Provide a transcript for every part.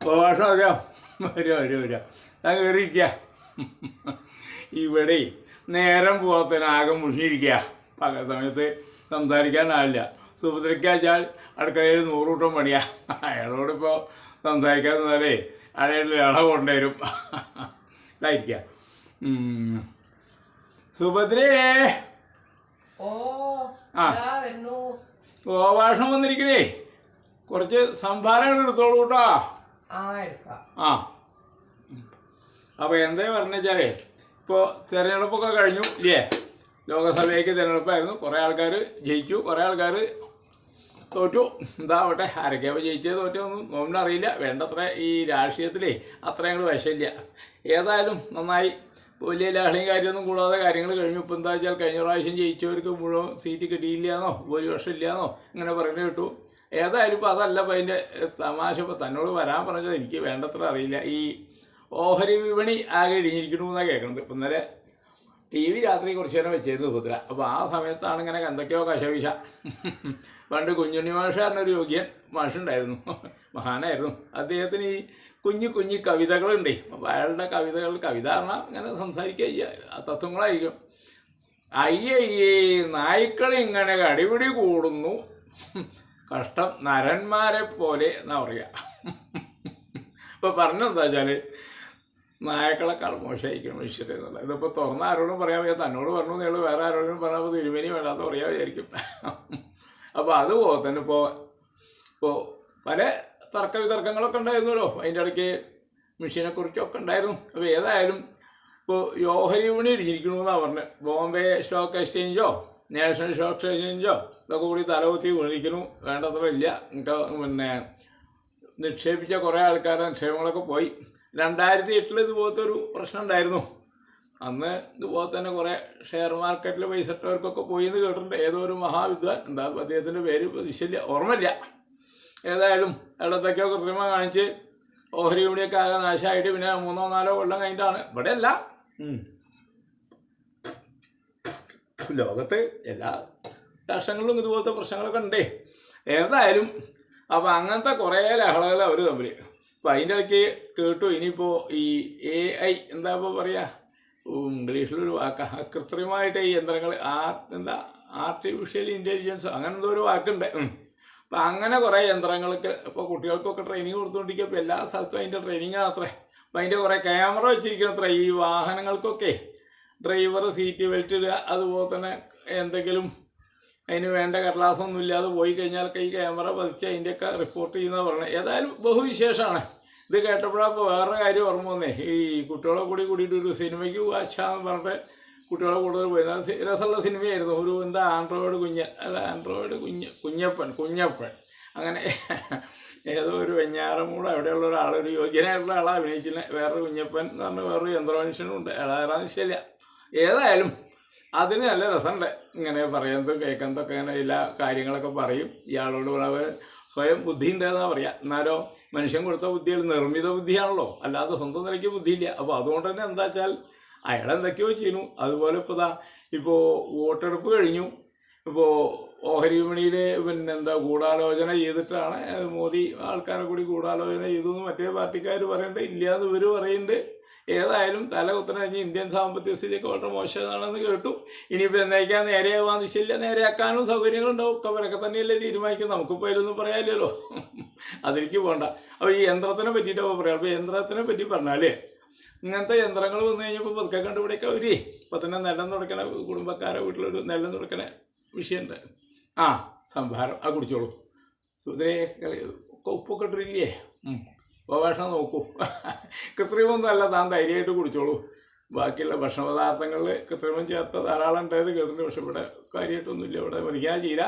ഭാഷ അറിയാം വരാം വരിക താൻ കയറിയിരിക്കുക ഇവിടെ നേരം പോകാത്തതിന് ആകെ മുഷിയിരിക്കുക പക സമയത്ത് സംസാരിക്കാനാവില്ല സുഭദ്രയ്ക്കാച്ചാൽ അടുക്കളയിൽ നൂറൂട്ടം പണിയാ. അയാളോടിപ്പോൾ സംസാരിക്കാൻ തന്നാലേ അയാളുടെ ഇള കൊണ്ടുവരും ഇതായിരിക്കുക. സുഭദ്രേ ഓ ആ. ഗോഭാഷണം വന്നിരിക്കണേ. കുറച്ച് സംഭാരം എടുത്തോളൂ കേട്ടോ. ആ അപ്പോൾ എന്താ പറഞ്ഞാൽ ഇപ്പോൾ തിരഞ്ഞെടുപ്പൊക്കെ കഴിഞ്ഞു ഇല്ലേ? ലോകസഭയ്ക്ക് തിരഞ്ഞെടുപ്പായിരുന്നു. കുറേ ആൾക്കാർ ജയിച്ചു കുറേ ആൾക്കാർ തോറ്റു. എന്താവട്ടെ ആരൊക്കെയാണ് ജയിച്ചത് തോറ്റൊന്നും നോമിനറിയില്ല. വേണ്ടത്ര ഈ രാഷ്ട്രീയത്തിലേ അത്ര അങ്ങോട്ട് വിഷമില്ല ഏതായാലും നന്നായി വലിയ ലഹളയും കാര്യമൊന്നും കൂടാതെ കാര്യങ്ങൾ കഴിഞ്ഞു. ഇപ്പം എന്താ വെച്ചാൽ കഴിഞ്ഞ പ്രാവശ്യം ജയിച്ചവർക്ക് മുഴുവൻ സീറ്റ് കിട്ടിയില്ലാന്നോ? ഭൂരിപക്ഷം ഇല്ലാന്നോ ഇങ്ങനെ പറയുന്നത് കേട്ടു. ഏതായാലും ഇപ്പോൾ അതല്ല ഇപ്പം അതിന്റെ തമാശ. ഇപ്പോൾ തന്നോട് വരാൻ പറഞ്ഞത് എനിക്ക് വേണ്ടത്ര അറിയില്ല. ഈ ഓഹരി വിപണി ആകെ ഇടിഞ്ഞിരിക്കണമെന്നാണ് കേൾക്കുന്നത് ഇപ്പം ഇന്നലെ ടി വി രാത്രി കുറച്ച് നേരം വെച്ചിരുന്നു സുഭദ്ര അപ്പോൾ ആ സമയത്താണ് ഇങ്ങനെ എന്തൊക്കെയോ കശവിശ. പണ്ട് കുഞ്ഞുണ്ണി മാഷ എന്നൊരു യോഗ്യൻ മാഷുണ്ടായിരുന്നു. മഹാനായിരുന്നു. അദ്ദേഹത്തിന് ഈ കുഞ്ഞു കുഞ്ഞു കവിതകളുണ്ട്. അപ്പോൾ അയാളുടെ കവിതകൾ കവിത പറഞ്ഞാൽ ഇങ്ങനെ സംസാരിക്കുക ആ തത്വങ്ങളായിരിക്കും. അയ്യയ്യേ നായ്ക്കൾ ഇങ്ങനെ കടിപിടി കൂടുന്നു. കഷ്ടം നരന്മാരെ പോലെ എന്നാ പറയുക ഇപ്പോൾ പറഞ്ഞെന്താ വെച്ചാൽ നായക്കളെക്കാൾ മോശമായിരിക്കും മനുഷ്യരെ എന്നുള്ളത് ഇതിപ്പോൾ തുറന്ന ആരോടും പറയാൻ വയ്യ തന്നോട് പറഞ്ഞു നിങ്ങൾ വേറെ ആരോടും പറഞ്ഞാൽ തിരുമേനി വേണ്ടാത്ത പറയാൻ വിചാരിക്കും അപ്പോൾ അതുപോലെ തന്നെ ഇപ്പോൾ ഇപ്പോൾ പല തർക്ക വിതർക്കങ്ങളൊക്കെ ഉണ്ടായിരുന്നല്ലോ. അതിന്റെ ഇടയ്ക്ക് മെഷീനെക്കുറിച്ചൊക്കെ ഉണ്ടായിരുന്നു. അപ്പോൾ ഏതായാലും ഇപ്പോൾ യോഹരി വിപണി ഇടിച്ചിരിക്കണമെന്നാണ് പറഞ്ഞത് ബോംബെ സ്റ്റോക്ക് എക്സ്ചേഞ്ചോ നാഷണൽ സ്റ്റോക്ക് എക്സ്ചേഞ്ചോ ഇതൊക്കെ കൂടി തലകുത്തി വീണിരിക്കുന്നു വേണ്ടത്ര ഇല്ല. പിന്നെ നിക്ഷേപിച്ച കുറേ ആൾക്കാരുടെ നിക്ഷേപങ്ങളൊക്കെ പോയി. രണ്ടായിരത്തി എട്ടിൽ ഇതുപോലത്തെ ഒരു പ്രശ്നം ഉണ്ടായിരുന്നു അന്ന് ഇതുപോലെ തന്നെ കുറേ ഷെയർ മാർക്കറ്റിൽ പൈസ ഇട്ടവർക്കൊക്കെ പോയി എന്ന് കേട്ടിട്ടുണ്ട്. ഏതോ ഒരു മഹാവിദ്വാൻ എന്താ അദ്ദേഹത്തിന്റെ പേര് ദിശയില്ല ഓർമ്മയില്ല. ഏതായാലും ഇടത്തൊക്കെയോ കൃത്രിമം കാണിച്ച് ഓഹരി വിപണിയൊക്കെ ആകെ നാശമായിട്ട് പിന്നെ മൂന്നോ നാലോ കൊല്ലം കഴിഞ്ഞിട്ടാണ്. ഇവിടെ അല്ല. ലോകത്ത് എല്ലാ രാഷ്ട്രങ്ങളിലും ഇതുപോലത്തെ പ്രശ്നങ്ങളൊക്കെ ഉണ്ടേ. ഏതായാലും അപ്പോൾ അങ്ങനത്തെ കുറേ ലഹളകൾ അവർ തമ്മിൽ അപ്പോൾ അതിന്റെ ഇടയ്ക്ക് കേട്ടു. ഇനിയിപ്പോൾ ഈ എ ഐ എന്താ ഇപ്പോൾ പറയുക ഇംഗ്ലീഷിലൊരു വാക്ക. കൃത്രിമമായിട്ട് ഈ യന്ത്രങ്ങൾ ആ എന്താ ആർട്ടിഫിഷ്യൽ ഇന്റലിജൻസ് അങ്ങനെ എന്തോ ഒരു വാക്കുണ്ട്. അപ്പം അങ്ങനെ കുറേ യന്ത്രങ്ങൾക്ക് ഇപ്പോൾ കുട്ടികൾക്കൊക്കെ ട്രെയിനിങ് കൊടുത്തുകൊണ്ടിരിക്കുക ഇപ്പോൾ എല്ലാ സ്ഥലത്തും അതിന്റെ ട്രെയിനിങ് ആണ് അത്രേ. അപ്പം അതിന്റെ കുറേ ക്യാമറ വെച്ചിരിക്കണം അത്ര. ഈ വാഹനങ്ങൾക്കൊക്കെ ഡ്രൈവർ സീറ്റ് ബെൽറ്റ് ഇടുക അതുപോലെ തന്നെ എന്തെങ്കിലും അതിന് വേണ്ട കടലാസൊന്നും ഇല്ലാതെ പോയി കഴിഞ്ഞാൽ ഈ ക്യാമറ പതിച്ച് അതിന്റെയൊക്കെ റിപ്പോർട്ട് ചെയ്യുന്ന പറഞ്ഞത് ഏതായാലും ബഹുവിശേഷമാണ്. ഇത് കേട്ടപ്പോഴാണ് ഇപ്പോൾ വേറെ കാര്യം ഓർമ്മ വന്നേ. ഈ കുട്ടികളെ കൂടി കൂടിയിട്ട് ഒരു സിനിമയ്ക്ക് വാച്ചാന്ന് പറഞ്ഞിട്ട് കുട്ടികളെ കൂടുതൽ പോയി. രസമുള്ള സിനിമയായിരുന്നു. ഒരു എന്താ ആൻഡ്രോയിഡ് കുഞ്ഞ അല്ല ആൻഡ്രോയിഡ് കുഞ്ഞ കുഞ്ഞപ്പൻ കുഞ്ഞപ്പൻ. അങ്ങനെ ഏതോ ഒരു വെഞ്ഞാറമൂട് അവിടെയുള്ള ഒരാൾ ഒരു യോഗ്യനായിട്ടുള്ള ആളാണ് അഭിനയിച്ചില്ല വേറൊരു കുഞ്ഞപ്പൻ എന്ന് പറഞ്ഞ വേറൊരു യന്ത്രമനുഷ്യനും ഉണ്ട്. ഏതായാലും ശരിയല്ല ഏതായാലും അതിന് നല്ല രസമുണ്ട്. ഇങ്ങനെ പറയുന്നതും കേൾക്കുന്നതൊക്കെ ഇങ്ങനെ എല്ലാ കാര്യങ്ങളൊക്കെ പറയും. ഇയാളോട് സ്വയം ബുദ്ധി ഉണ്ടെന്നാ പറയാം. എന്നാലോ മനുഷ്യൻ കൊടുത്ത ബുദ്ധികൾ നിർമ്മിത ബുദ്ധിയാണല്ലോ. അല്ലാതെ സ്വന്തം നിലയ്ക്ക് ബുദ്ധിയില്ല. അപ്പോൾ അതുകൊണ്ട് തന്നെ എന്താ വെച്ചാൽ അയാൾ എന്തൊക്കെയോ ചെയ്യുന്നു അതുപോലെ ഇപ്പോൾ ഇതാ ഇപ്പോൾ വോട്ടെടുപ്പ് കഴിഞ്ഞു. ഇപ്പോൾ ഓഹരി വിപണിയിൽ പിന്നെ എന്താ ഗൂഢാലോചന ചെയ്തിട്ടാണ് മോദി ആൾക്കാരെ കൂടി ഗൂഢാലോചന ചെയ്തു എന്ന് മറ്റേ പാർട്ടിക്കാർ പറയേണ്ടത് ഇല്ല എന്ന് ഇവർ പറയുന്നുണ്ട്. ഏതായാലും തല കുത്തനഴിഞ്ഞ് ഇന്ത്യൻ സാമ്പത്തിക സ്ഥിതിയൊക്കെ വളരെ മോശമാണെന്ന് കേട്ടു. ഇനിയിപ്പോൾ എന്നേക്കാൻ നേരെയാവാന്ന് വെച്ചില്ല നേരെയാക്കാനും സൗകര്യങ്ങളുണ്ടാവും. അവരൊക്കെ തന്നെയല്ലേ തീരുമാനിക്കും നമുക്കിപ്പോൾ അതിലൊന്നും പറയാനില്ലല്ലോ. അതിലേക്ക് പോകണ്ട അപ്പോൾ ഈ യന്ത്രത്തിനെ പറ്റിയിട്ടാണ് പറയാം. അപ്പോൾ യന്ത്രത്തിനെ പറ്റി പറഞ്ഞാലേ ഇങ്ങനത്തെ യന്ത്രങ്ങൾ വന്നു കഴിഞ്ഞപ്പോൾ പതുക്കെ കണ്ടുപിടിക്കുക അവർ ഇപ്പം തന്നെ നെല്ലം തുടക്കണ കുടുംബക്കാരെ വീട്ടിലൊരു നെല്ലം തുടക്കണ വിഷയമുണ്ട് ആ സംഭാരം. ആ കുടിച്ചോളൂ. ഒക്കെ ഉപ്പൊക്കെ ഇട്ടിരിക്കേ ഉപഭക്ഷണം നോക്കൂ. കൃത്രിമൊന്നും അല്ല താൻ ധൈര്യമായിട്ട് കുടിച്ചോളൂ. ബാക്കിയുള്ള ഭക്ഷണ പദാർത്ഥങ്ങളിൽ കൃത്രിമം ചേർത്ത ധാരാളം ഉണ്ടായത് കേട്ടിട്ടുണ്ട് പക്ഷെ ഇവിടെ കാര്യമായിട്ടൊന്നുമില്ല. ഇവിടെ മുരിങ്ങാ ചീര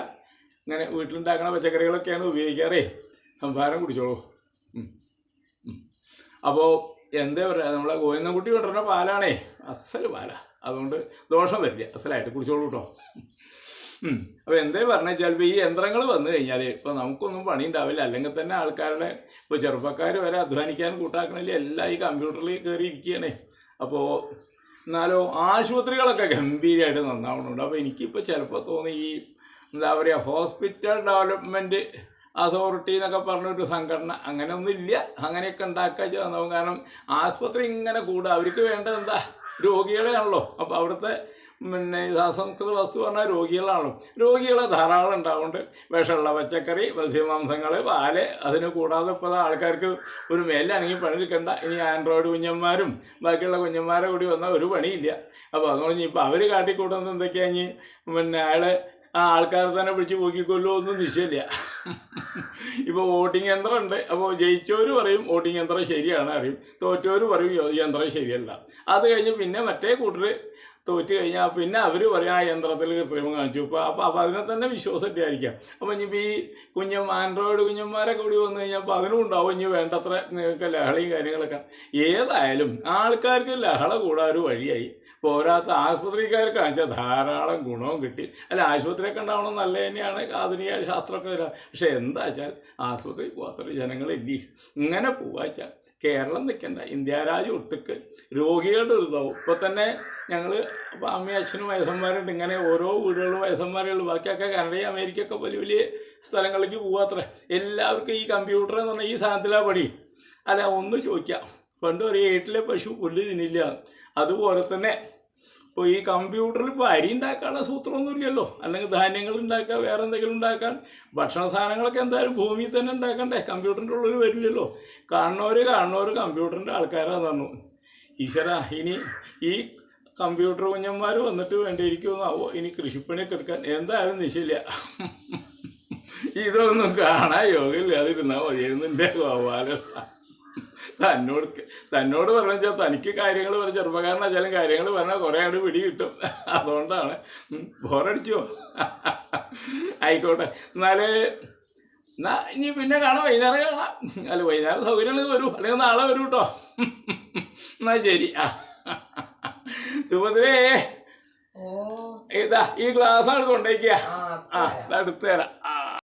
ഇങ്ങനെ വീട്ടിലുണ്ടാക്കുന്ന പച്ചക്കറികളൊക്കെയാണ് ഉപയോഗിക്കാറേ. സംഭാരം കുടിച്ചോളൂ. അപ്പോൾ എന്താ പറയുക നമ്മളെ ഗോവിന്ദൻകുട്ടി കൊണ്ടുവരുന്ന പാലാണേ. അസൽ പാലാ. അതുകൊണ്ട് ദോഷം വരില്ല. അസലായിട്ട് കുടിച്ചോളൂ കേട്ടോ. അപ്പോൾ എന്തേ പറഞ്ഞു വെച്ചാൽ ഈ യന്ത്രങ്ങൾ വന്നു കഴിഞ്ഞാൽ ഇപ്പോൾ നമുക്കൊന്നും പണി ഉണ്ടാവില്ല അല്ലെങ്കിൽ തന്നെ ആൾക്കാരുടെ ഇപ്പോൾ ചെറുപ്പക്കാർ വരെ അധ്വാനിക്കാൻ കൂട്ടാക്കണില്ല എല്ലാം ഈ കമ്പ്യൂട്ടറിൽ കയറി ഇരിക്കുകയാണ് അപ്പോൾ എന്നാലോ ആശുപത്രികളൊക്കെ ഗംഭീരമായിട്ട് നന്നാവണുണ്ട്. അപ്പോൾ എനിക്കിപ്പോൾ ചിലപ്പോ തോന്നി ഈ എന്താ പറയുക ഹോസ്പിറ്റൽ ഡെവലപ്മെന്റ് അതോറിറ്റി എന്നൊക്കെ പറഞ്ഞൊരു സംഘടന അങ്ങനെ ഒന്നും ഇല്ല അങ്ങനെയൊക്കെ ഉണ്ടാക്കുക കാരണം ആശുപത്രി ഇങ്ങനെ കൂടുക അവർക്ക് വേണ്ടത് എന്താ? രോഗികളെയാണല്ലോ. അപ്പോൾ അവിടുത്തെ പിന്നെ ഈ അസംസ്കൃത വസ്തു പറഞ്ഞാൽ രോഗികളാണല്ലോ രോഗികളെ ധാരാളം ഉണ്ടാവുന്നുണ്ട്. വിഷമുള്ള പച്ചക്കറി മത്സ്യമാംസങ്ങൾ പാൽ അതിന് കൂടാതെ ഇപ്പോൾ ആൾക്കാർക്ക് ഒരു മേലാണെങ്കിൽ പണിയെടുക്കണ്ട ഇനി ആൻഡ്രോയിഡ് കുഞ്ഞന്മാരും ബാക്കിയുള്ള കുഞ്ഞന്മാരെ കൂടി വന്നാൽ ഒരു പണിയില്ല. അപ്പോൾ അതുകൊണ്ട് ഇപ്പോൾ അവർ കാട്ടിക്കൂട്ടുന്നത് എന്തൊക്കെയാണ് ഇനി? പിന്നെ അയാൾ ആ ആൾക്കാരെ തന്നെ പിടിച്ച് പോക്കിക്കൊല്ലോ ഒന്നും നിശ്ചയമില്ല. ഇപ്പോൾ വോട്ടിംഗ് യന്ത്രം ഉണ്ട് അപ്പോൾ ജയിച്ചവർ പറയും വോട്ടിംഗ് യന്ത്രം ശരിയാണ് അറിയും. തോറ്റവർ പറയും "യോ- യന്ത്രം ശരിയല്ല. അത് കഴിഞ്ഞ് പിന്നെ മറ്റേ കൂട്ടർ തോറ്റ് കഴിഞ്ഞാൽ പിന്നെ അവർ പറയും ആ യന്ത്രത്തിൽ കൃത്രിമം കാണിച്ചു. ഇപ്പോൾ അപ്പോൾ അപ്പോൾ അതിനെ തന്നെ വിശ്വാസമില്ലായിരിക്കാം അപ്പോൾ ഇനിയിപ്പോൾ ഈ കുഞ്ഞം ആൻഡ്രോയിഡ് കുഞ്ഞന്മാരെ കൂടി വന്നു കഴിഞ്ഞാൽ അപ്പോൾ അതിനും ഉണ്ടാവും. ഇനി വേണ്ടത്ര നിങ്ങൾക്ക് ലഹളയും കാര്യങ്ങളൊക്കെ. ഏതായാലും ആൾക്കാർക്ക് ലഹള കൂടാൻ ഒരു വഴിയായി. പോരാത്ത ആശുപത്രിക്കാർ കാണിച്ചാൽ ധാരാളം ഗുണവും കിട്ടി. അല്ല ആശുപത്രിയൊക്കെ ഉണ്ടാവണം നല്ല തന്നെയാണ് ആധുനിക ശാസ്ത്രമൊക്കെ വരാം പക്ഷേ എന്താ വെച്ചാൽ ആശുപത്രി പോകാത്തൊരു ജനങ്ങളില്ലേ ഇങ്ങനെ പോവാച്ചാൽ കേരളം നിൽക്കണ്ട. ഇന്ത്യ രാജ്യം ഒട്ടുക്ക് രോഗികളുടെ ഒരു ഇതാവും. തന്നെ ഞങ്ങൾ അമ്മയും അച്ഛനും വയസ്സന്മാരുണ്ട്. ഇങ്ങനെ ഓരോ വീടുകളിലും വയസ്സന്മാരുള്ളൂ ബാക്കിയൊക്കെ കാനഡയും അമേരിക്കയൊക്കെ വലിയ വലിയ സ്ഥലങ്ങളിലേക്ക് പോവാത്രേ എല്ലാവർക്കും ഈ കമ്പ്യൂട്ടർ എന്ന് പറഞ്ഞാൽ ഈ സാധനത്തിലാണ് പണി. അല്ല ഒന്ന് ചോദിക്കാം. പണ്ട് ഒരു ഏട്ടിലെ പശു പുല്ല് തിന്നില്ല. അതുപോലെ തന്നെ ഇപ്പോൾ ഈ കമ്പ്യൂട്ടറിൽ ഇപ്പോൾ അരി ഉണ്ടാക്കാനുള്ള സൂത്രമൊന്നുമില്ലല്ലോ. അല്ലെങ്കിൽ ധാന്യങ്ങൾ ഉണ്ടാക്കുക വേറെ എന്തെങ്കിലും ഉണ്ടാക്കാൻ. ഭക്ഷണ സാധനങ്ങളൊക്കെ എന്തായാലും ഭൂമിയിൽ തന്നെ ഉണ്ടാക്കണ്ടേ? കമ്പ്യൂട്ടറിന്റെ ഉള്ളിൽ വരില്ലല്ലോ. കാണുന്നവർ കാണുന്നവർ കമ്പ്യൂട്ടറിന്റെ ആൾക്കാരാന്ന് പറഞ്ഞു ഈശ്വര ഇനി ഈ കമ്പ്യൂട്ടർ കുഞ്ഞന്മാർ വന്നിട്ട് വേണ്ടിയിരിക്കുമെന്നാവോ? ഇനി കൃഷിപ്പണിയൊക്കെ എടുക്കാൻ എന്തായാലും നിശയില്ല ഇതൊന്നും കാണാൻ യോഗമില്ല അതിരുന്നാൽ മതിയായിരുന്നുണ്ട് ഗോപാലൻ. തന്നോട് തന്നോട് പറഞ്ഞാൽ തനിക്ക് കാര്യങ്ങൾ പറഞ്ഞ ചെറുപ്പക്കാരനാച്ചാലും കാര്യങ്ങൾ പറഞ്ഞാൽ കുറേ ആട് പിടി കിട്ടും. അതുകൊണ്ടാണ്. ബോറടിച്ചോ? ആയിക്കോട്ടെ. എന്നാൽ എന്നാ ഇനി പിന്നെ കാണാം. വൈകുന്നേരം കാണാം. അല്ല വൈകുന്നേരം സൗകര്യങ്ങൾ വരൂ. അല്ലെങ്കിൽ നാളെ വരൂ കേട്ടോ എന്നാ ശരി. ആ. സുഭദ്രേ ഇതാ ഈ ഗ്ലാസ് ആണ് കൊണ്ടേക്കുക ആ. അടുത്ത് തരാം.